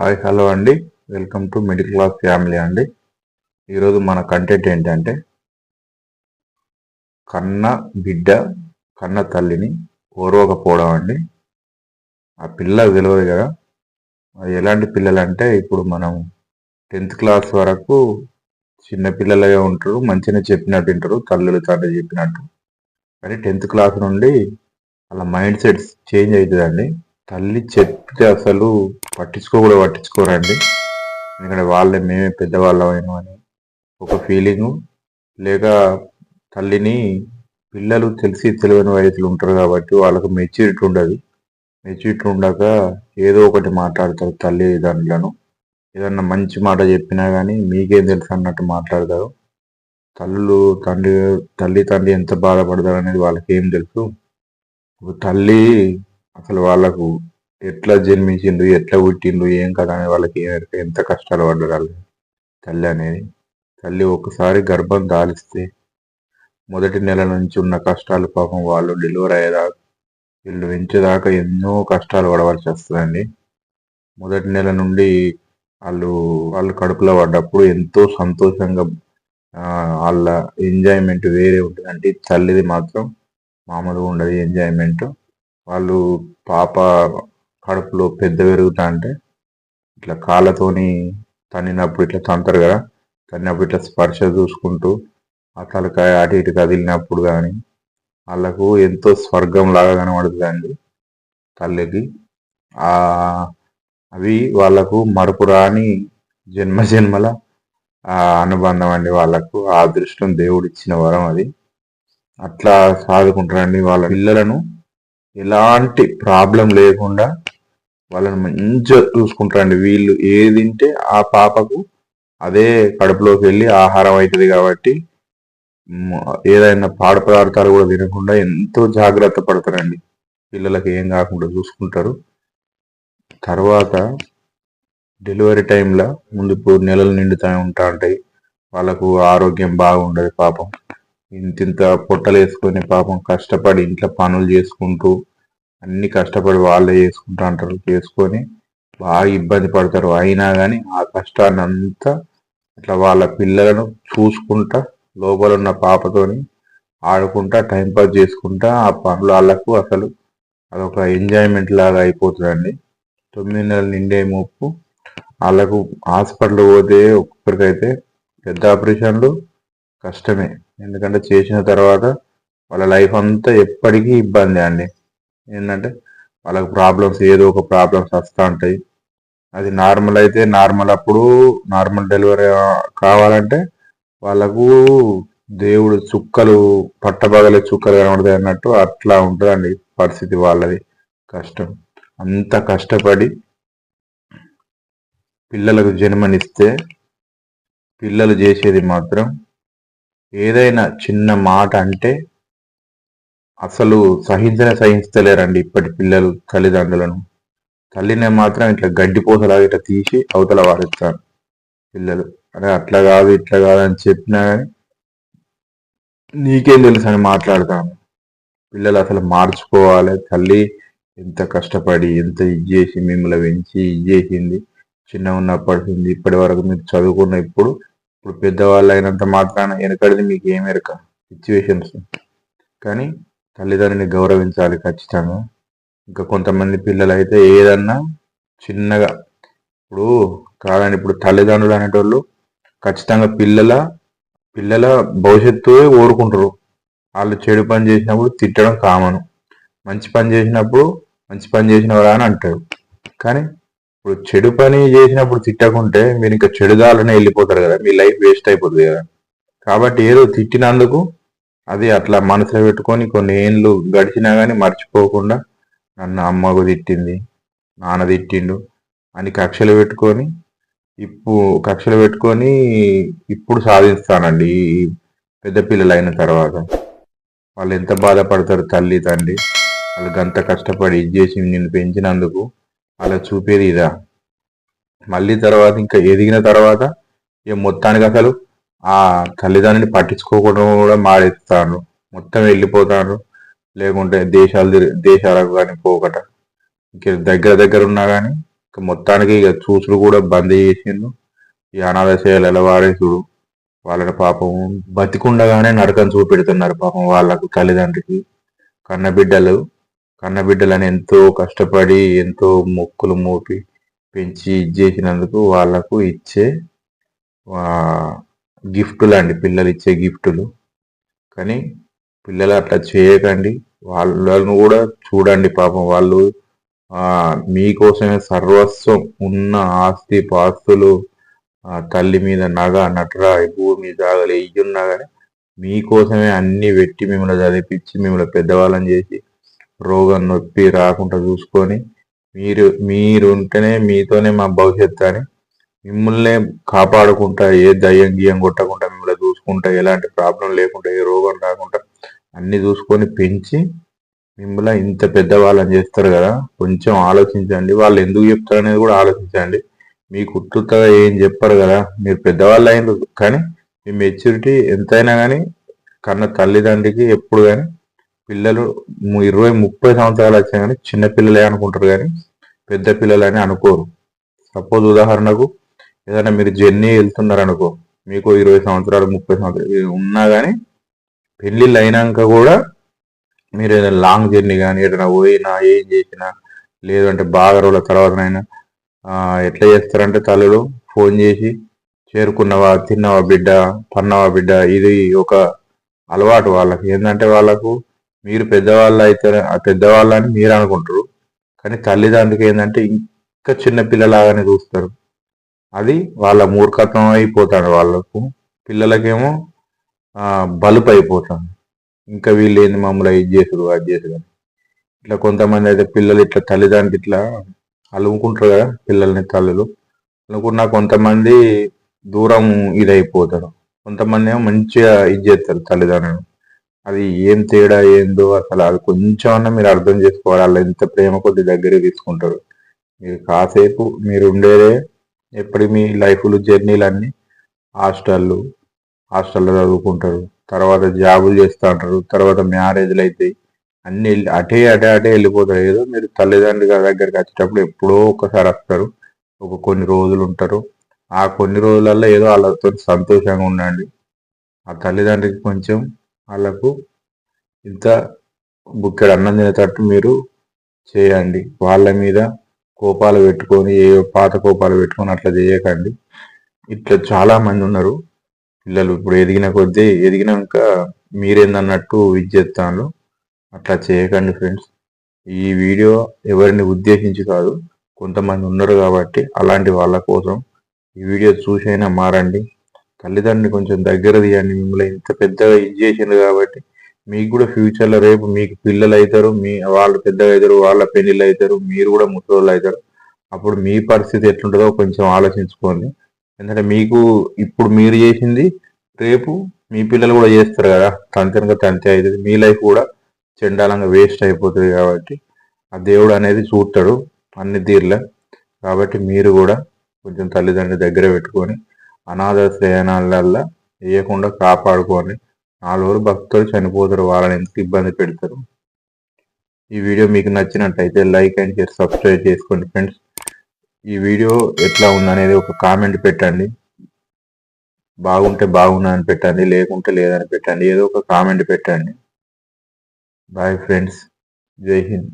Hi hello అండి. Welcome to middle class family అండి. ఈరోజు మన కంటెంట్ ఏంటంటే కన్న బిడ్డ కన్న తల్లిని ఓర్వకపోవడం అండి. ఆ పిల్ల తెలియదు కదా. అది ఎలాంటి పిల్లలు అంటే ఇప్పుడు మనం టెన్త్ క్లాస్ వరకు చిన్న పిల్లలుగా ఉంటారు మంచిగా చెప్పినట్టు వింటారు తల్లులు తండ్రి చెప్పినట్టు. కానీ టెన్త్ క్లాస్ నుండి అలా మైండ్ సెట్స్ చేంజ్ అవుతుందండి. తల్లి చెప్తే అసలు పట్టించుకో కూడా పట్టించుకోరండి. ఎందుకంటే వాళ్ళే మేమే పెద్దవాళ్ళమైనా అని ఒక ఫీలింగు లేక తల్లిని పిల్లలు తెలిసి తెలియని వయసులు ఉంటారు కాబట్టి వాళ్ళకు మెచ్యూరిటీ ఉండదు. మెచ్యూరిటీ ఉండక ఏదో ఒకటి మాట్లాడతారు తల్లి దానిలను. ఏదన్నా మంచి మాట చెప్పినా కానీ మీకేం తెలుసు అన్నట్టు మాట్లాడతారు. తల్లులు తండ్రి తల్లి తండ్రి ఎంత బాధపడతారు అనేది వాళ్ళకి ఏం తెలుసు తల్లి అసలు వాళ్ళకు ఎట్లా జన్మించిండ్రు ఎట్లా పుట్టిండ్రు ఏం కదా అని వాళ్ళకి ఎంత కష్టాలు పడ్డారు తల్లి అనేది తల్లి ఒకసారి గర్భం దాలిస్తే మొదటి నెల నుంచి ఉన్న కష్టాలు పాపం వాళ్ళు డెలివరీ అయ్యేదాకా వీళ్ళు పెంచేదాకా ఎన్నో కష్టాలు పడవలసి వస్తుందండి. మొదటి నెల నుండి వాళ్ళు వాళ్ళు కడుపులో పడ్డప్పుడు ఎంతో సంతోషంగా వాళ్ళ ఎంజాయ్మెంట్ వేరే ఉంటుంది అంటే తల్లిది మాత్రం మామూలుగా ఉండదు ఎంజాయ్మెంట్ వాళ్ళు పాప కడుపులో పెద్ద పెరుగుతా అంటే ఇట్లా కాళ్ళతోని తన్నినప్పుడు ఇట్లా తంతారు కదా తన్నినప్పుడు ఇట్లా స్పర్శ చూసుకుంటూ ఆ తలకాయ అటు ఇటు కదిలినప్పుడు కానీ వాళ్ళకు ఎంతో స్వర్గం లాగా కనబడుతుందండి తల్లికి. ఆ అవి వాళ్ళకు మరపు రాని జన్మ జన్మల అనుబంధం అండి వాళ్ళకు. ఆ అదృష్టం దేవుడిచ్చిన వరం అది. అట్లా సాదుకుంటారండి వాళ్ళ పిల్లలను ఎలాంటి ప్రాబ్లం లేకుండా వాళ్ళని మంచిగా చూసుకుంటారండి. వీళ్ళు ఏది తింటే ఆ పాపకు అదే కడుపులోకి వెళ్ళి ఆహారం అవుతుంది కాబట్టి ఏదైనా పాడ పదార్థాలు కూడా తినకుండా ఎంతో జాగ్రత్త పడతారండి. పిల్లలకి ఏం కాకుండా చూసుకుంటారు. తర్వాత డెలివరీ టైంలో ముందు ఇప్పుడు నెలలు నిండుతూ ఉంటా ఉంటాయి. వాళ్ళకు ఆరోగ్యం బాగుండదు పాపం. ఇంతింత పొట్టలు వేసుకొని పాపం కష్టపడి ఇంట్లో పనులు చేసుకుంటూ అన్ని కష్టపడి వాళ్ళే చేసుకుంటూ అంటారు చేసుకొని బాగా ఇబ్బంది పడతారు. అయినా కానీ ఆ కష్టాన్ని అంతా ఇట్లా వాళ్ళ పిల్లలను చూసుకుంటా లోపల ఉన్న పాపతోని ఆడుకుంటా టైంపాస్ చేసుకుంటా ఆ పనులు వాళ్ళకు అసలు అదొక ఎంజాయ్మెంట్ లాగా అయిపోతుందండి. తొమ్మిది నెలలు నిండే ముప్పు వాళ్ళకు హాస్పిటల్ పోతే ఒక్కొక్కరికైతే పెద్ద ఆపరేషన్లు కష్టమే. ఎందుకంటే చేసిన తర్వాత వాళ్ళ లైఫ్ అంతా ఎప్పటికీ ఇబ్బంది అండి. ఏంటంటే వాళ్ళకి ప్రాబ్లమ్స్ ఏదో ఒక ప్రాబ్లమ్స్ వస్తూ ఉంటాయి. అది నార్మల్ అయితే నార్మల్ అప్పుడు నార్మల్ డెలివరీ కావాలంటే వాళ్ళకు దేవుడు చుక్కలు పట్టబగలే చుక్కలు కనబడతాయి అన్నట్టు అట్లా ఉంటుందండి పరిస్థితి వాళ్ళది. కష్టం. అంత కష్టపడి పిల్లలకు జన్మనిస్తే పిల్లలు చేసేది మాత్రం ఏదైనా చిన్న మాట అంటే అసలు సహించనే సహించలేరండి ఇప్పటి పిల్లలు తల్లిదండ్రులను. తల్లినే మాత్రం ఇట్లా గడ్డిపోసలాగా ఇట్లా తీసి అవతల వారిస్తారు పిల్లలు. అరే అట్లా కాదు ఇట్లా కాదు అని చెప్పినా కానీ నీకేం తెలుసు అని మాట్లాడతాను పిల్లలు అసలు మార్చుకోవాలి. తల్లి ఎంత కష్టపడి ఎంత ఇది చేసి మిమ్మల్ని పెంచి ఇది చేసింది చిన్న ఉన్నప్పటి నుంచి ఇప్పటి వరకు మీరు చదువుకున్న ఇప్పుడు ఇప్పుడు పెద్దవాళ్ళు అయినంత మాత్రాన వెనకడిది మీకు ఏమెరక సిచ్యువేషన్స్ కానీ తల్లిదండ్రుని గౌరవించాలి ఖచ్చితంగా. ఇంకా కొంతమంది పిల్లలు అయితే ఏదన్నా చిన్నగా ఇప్పుడు కాదండి ఇప్పుడు తల్లిదండ్రులు అనేటోళ్ళు ఖచ్చితంగా పిల్లల పిల్లల భవిష్యత్తు కోరుకుంటారు వాళ్ళు చెడు పని చేసినప్పుడు తిట్టడం కామను. మంచి పని చేసినప్పుడు మంచి పని చేసినవరా అని అంటారు. కానీ ఇప్పుడు చెడు పని చేసినప్పుడు తిట్టకుంటే మీరు ఇంకా చెడుదాలనే వెళ్ళిపోతారు కదా మీ లైఫ్ వేస్ట్ అయిపోతుంది కదా. కాబట్టి ఏదో తిట్టినందుకు అది అట్లా మనసులో పెట్టుకొని కొన్ని ఏళ్ళు గడిచినా కానీ మర్చిపోకుండా నన్ను అమ్మకు తిట్టింది నాన్న తిట్టిండు అని కక్షలు పెట్టుకొని ఇప్పుడు కక్షలు పెట్టుకొని ఇప్పుడు సాధిస్తానండి ఈ పెద్ద పిల్లలు అయిన తర్వాత. వాళ్ళు ఎంత బాధపడతారు తల్లి తండ్రి? వాళ్ళకి అంత కష్టపడి ఇది చేసి నిన్ను పెంచినందుకు అలా చూపేది ఇదా? మళ్ళీ తర్వాత ఇంకా ఎదిగిన తర్వాత ఇక మొత్తానికి అసలు ఆ తల్లిదండ్రుని పట్టించుకోకుండా కూడా మారేస్తాను. మొత్తం వెళ్ళిపోతాను. లేకుంటే దేశాలు దేశాలకు కానీ పోకట. ఇంక దగ్గర దగ్గర ఉన్నా కానీ ఇక మొత్తానికి ఇక చూసుడు కూడా బంద్ చేసిండు. ఈ అనాథశయాలు ఎలా వాడేసుడు వాళ్ళని పాపం బతికుండగానే నరకం చూపెడుతున్నారు పాపం వాళ్ళకు తల్లిదండ్రికి. కన్నబిడ్డలు కన్నబిడ్డలని ఎంతో కష్టపడి ఎంతో మొక్కులు మోపి పెంచి ఇచ్చేసినందుకు వాళ్ళకు ఇచ్చే గిఫ్టులు అండి పిల్లలు ఇచ్చే గిఫ్టులు. కానీ పిల్లలు అట్లా చేయకండి. వాళ్ళను కూడా చూడండి పాపం వాళ్ళు మీకోసమే సర్వస్వం ఉన్న ఆస్తి పాస్తులు తల్లి మీద నగ నటరా భూమి జాగలు ఇయ్యున్నా కానీ మీకోసమే అన్ని పెట్టి మిమ్మల్ని చదివిపించి మిమ్మల్ని పెద్దవాళ్ళని చేసి రోగం నొప్పి రాకుండా చూసుకొని మీరు మీరు ఉంటేనే మీతోనే మా భవిష్యత్తు అని మిమ్మల్ని కాపాడుకుంటా ఏ దయ్యం గియ్యం కొట్టకుండా మిమ్మల్ని చూసుకుంటా ఎలాంటి ప్రాబ్లం లేకుండా ఏ రోగం రాకుండా అన్ని చూసుకొని పెంచి మిమ్మల్ని ఇంత పెద్దవాళ్ళని చేస్తారు కదా కొంచెం ఆలోచించండి. వాళ్ళు ఎందుకు చెప్తారు అనేది కూడా ఆలోచించండి. మీకు ఉత్తుగా ఏం చెప్పరు కదా మీరు పెద్దవాళ్ళు అయిన కానీ మీ మెచ్యూరిటీ ఎంతైనా కానీ కన్న తల్లిదండ్రికి ఎప్పుడు కానీ పిల్లలు ఇరవై ముప్పై సంవత్సరాలు వచ్చినా కానీ చిన్న పిల్లలే అనుకుంటారు కానీ పెద్ద పిల్లలని అనుకోరు. సపోజ్ ఉదాహరణకు ఏదైనా మీరు జర్నీ వెళ్తున్నారు అనుకో మీకు ఇరవై సంవత్సరాలు ముప్పై సంవత్సరాలు ఉన్నా కానీ పెళ్ళిళ్ళు అయినాక కూడా మీరు ఏదైనా లాంగ్ జర్నీ కానీ ఏదైనా పోయినా ఏం చేసినా లేదంటే బాగా రోజుల తర్వాతనైనా ఎట్లా చేస్తారంటే తల్లులు ఫోన్ చేసి చేరుకున్నవా తిన్నవా బిడ్డ పన్నవా బిడ్డ ఇది ఒక అలవాటు వాళ్ళకి. ఏంటంటే వాళ్ళకు మీరు పెద్దవాళ్ళు అయితే పెద్దవాళ్ళు అని మీరు అనుకుంటారు కానీ తల్లిదండ్రులకి ఏంటంటే ఇంకా చిన్న పిల్లలాగానే చూస్తారు. అది వాళ్ళ మూర్ఖత్వం అయిపోతాడు వాళ్ళకు. పిల్లలకేమో బలుపు అయిపోతాడు ఇంకా వీళ్ళు ఏంది మమ్మల్ని ఇది చేసుడు అది చేసుడు ఇట్లా కొంతమంది అయితే పిల్లలు ఇట్లా తల్లిదండ్రులు ఇట్లా అలుముకుంటారు కదా పిల్లల్ని తల్లులు. అనుకున్న కొంతమంది దూరం ఇదైపోతారు. కొంతమంది ఏమో మంచిగా ఇది చేస్తారు తల్లిదండ్రులు. అది ఏం తేడా ఏందో అసలు అది కొంచెం అన్నా మీరు అర్థం చేసుకోవాలి. వాళ్ళు ఎంత ప్రేమ కొద్ది దగ్గర తీసుకుంటారు. మీరు కాసేపు మీరు ఉండేదే ఎప్పటి మీ లైఫ్లు జర్నీలు అన్నీ హాస్టళ్ళు హాస్టల్లో చదువుకుంటారు. తర్వాత జాబులు చేస్తూ ఉంటారు. తర్వాత మ్యారేజ్లు అవుతాయి అన్ని అటే అటే అటే వెళ్ళిపోతారు ఏదో మీరు తల్లిదండ్రుల దగ్గరికి వచ్చేటప్పుడు ఎప్పుడో ఒకసారి వస్తారు. ఒక కొన్ని రోజులు ఉంటారు. ఆ కొన్ని రోజులలో ఏదో వాళ్ళతో సంతోషంగా ఉండండి. ఆ తల్లిదండ్రులకి కొంచెం వాళ్ళకు ఇంత బుక్కెడు అన్నం తినేటట్టు మీరు చేయండి. వాళ్ళ మీద కోపాలు పెట్టుకొని ఏ పాత కోపాలు పెట్టుకొని అట్లా చేయకండి. ఇట్లా చాలా మంది ఉన్నారు. పిల్లలు ఇప్పుడు ఎదిగిన కొద్దీ ఎదిగినాక మీరేందన్నట్టు విద్యత్తాను అట్లా చేయకండి ఫ్రెండ్స్. ఈ వీడియో ఎవరిని ఉద్దేశించి కాదు కొంతమంది ఉన్నారు కాబట్టి అలాంటి వాళ్ళ కోసం ఈ వీడియో చూసైనా మారండి. తల్లిదండ్రుని కొంచెం దగ్గర తీయండి. మిమ్మల్ని ఇంత పెద్దగా ఇది చేసిండు కాబట్టి మీకు కూడా ఫ్యూచర్లో రేపు మీకు పిల్లలు అవుతారు మీ వాళ్ళు పెద్దగా అవుతారు వాళ్ళ పెళ్ళిళ్ళు అవుతారు మీరు కూడా ముసలోళ్ళు అవుతారు. అప్పుడు మీ పరిస్థితి ఎట్లుంటుందో కొంచెం ఆలోచించుకోండి. ఎందుకంటే మీకు ఇప్పుడు మీరు చేసింది రేపు మీ పిల్లలు కూడా చేస్తారు కదా. తంతెనక తంతే అవుతుంది. మీ లైఫ్ కూడా చెండాలంగా వేస్ట్ అయిపోతుంది కాబట్టి ఆ దేవుడు అనేది చూస్తాడు అన్ని తీర్ల. కాబట్టి మీరు కూడా కొంచెం తల్లిదండ్రుల దగ్గర పెట్టుకొని అనాథ శ్రేణాలల్లో వేయకుండా కాపాడుకోండి. నాలుగు భక్తులు చనిపోతారు. వాళ్ళని ఎంత ఇబ్బంది పెడతారు? ఈ వీడియో మీకు నచ్చినట్టయితే లైక్ అండ్ షేర్ సబ్స్క్రైబ్ చేసుకోండి ఫ్రెండ్స్. ఈ వీడియో ఎట్లా ఉందనేది ఒక కామెంట్ పెట్టండి. బాగుంటే బాగుందని పెట్టండి లేకుంటే లేదని పెట్టండి. ఏదో ఒక కామెంట్ పెట్టండి. Bye friends. జై హింద్.